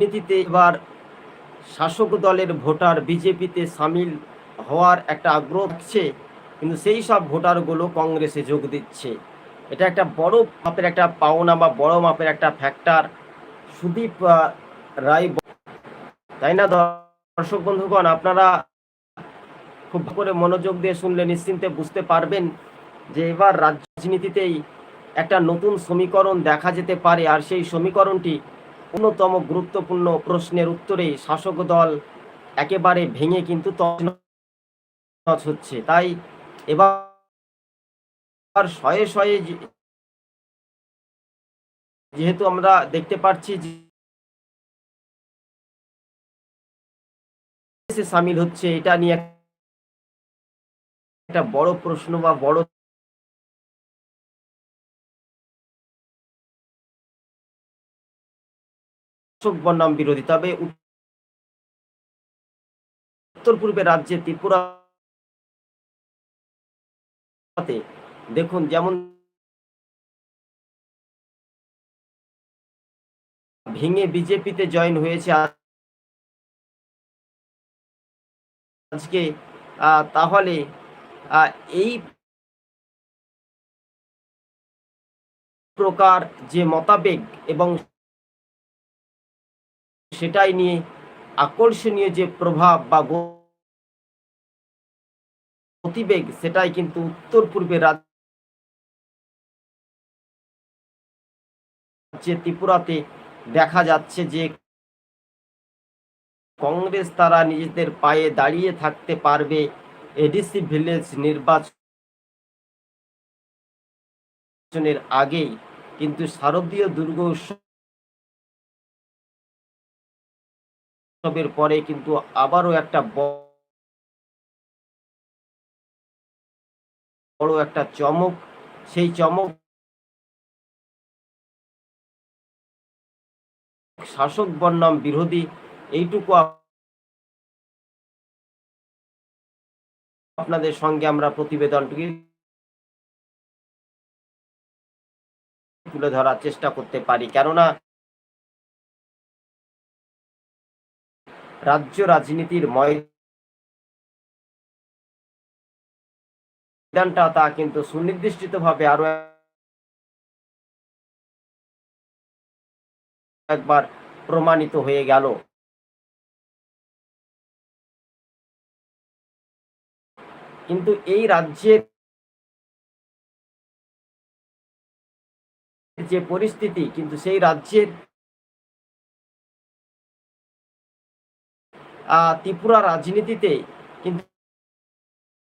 রাজনীতিতে এবার শাসক দলের ভোটার বিজেপিতে সামিল হওয়ার একটা আগ্রহ থাকছে, কিন্তু সেই সব ভোটারগুলো কংগ্রেসে যোগ দিচ্ছে। এটা একটা বড় মাপের একটা পাওনা বা বড় মাপের একটা ফ্যাক্টর সুদীপ রায় তাই না দর্শক বন্ধুগণ? আপনারা খুব করে মনোযোগ দিয়ে শুনলে নিশ্চিন্তে বুঝতে পারবেন যে এবার রাজনীতিতেই একটা নতুন সমীকরণ দেখা যেতে পারে, আর সেই সমীকরণটি অন্যতম গুরুত্বপূর্ণ প্রশ্নের উত্তরে শাসক দল একেবারে ভেঙে কিন্তু হচ্ছে। তাই এবার শয়ে শয়ে যেহেতু আমরা দেখতে পাচ্ছি সামিল হচ্ছে, এটা নিয়ে একটা বড় প্রশ্ন বা বড় শাসক বনাম বিরোধী। তবে উত্তর পূর্বে রাজ্যে ত্রিপুরাতে দেখুন, যেমন ভেঙে বিজেপিতে জয়েন হয়েছে আজকে তাহলে এই প্রকার যে মতাবেগ এবং সেটাই নিয়ে আকর্ষণীয় যে প্রভাব বা গতিবেগ, সেটাই কিন্তু উত্তর পূর্বে রাজ্যে ত্রিপুরাতে দেখা যাচ্ছে যে কংগ্রেস তারা নিজেদের পায়ে দাঁড়িয়ে থাকতে পারবে। এডিসি ভিলেজ নির্বাচনের আগেই। কিন্তু শারদীয় দুর্গ উৎসবের পরে কিন্তু আবারও একটা বড় একটা চমক, সেই চমক শাসক বনাম বিরোধী, এইটুকু আপনাদের সঙ্গে আমরা প্রতিবেদনটি তুলে ধরার চেষ্টা করতে পারি। কেননা রাজ্য রাজনীতির ময়দানটা তা কিন্তু সুনির্দিষ্টভাবে আরও একবার প্রমাণিত হয়ে গেল। কিন্তু এই রাজ্যের যে পরিস্থিতি, কিন্তু সেই রাজ্যের ত্রিপুরা রাজনীতিতে কিন্তু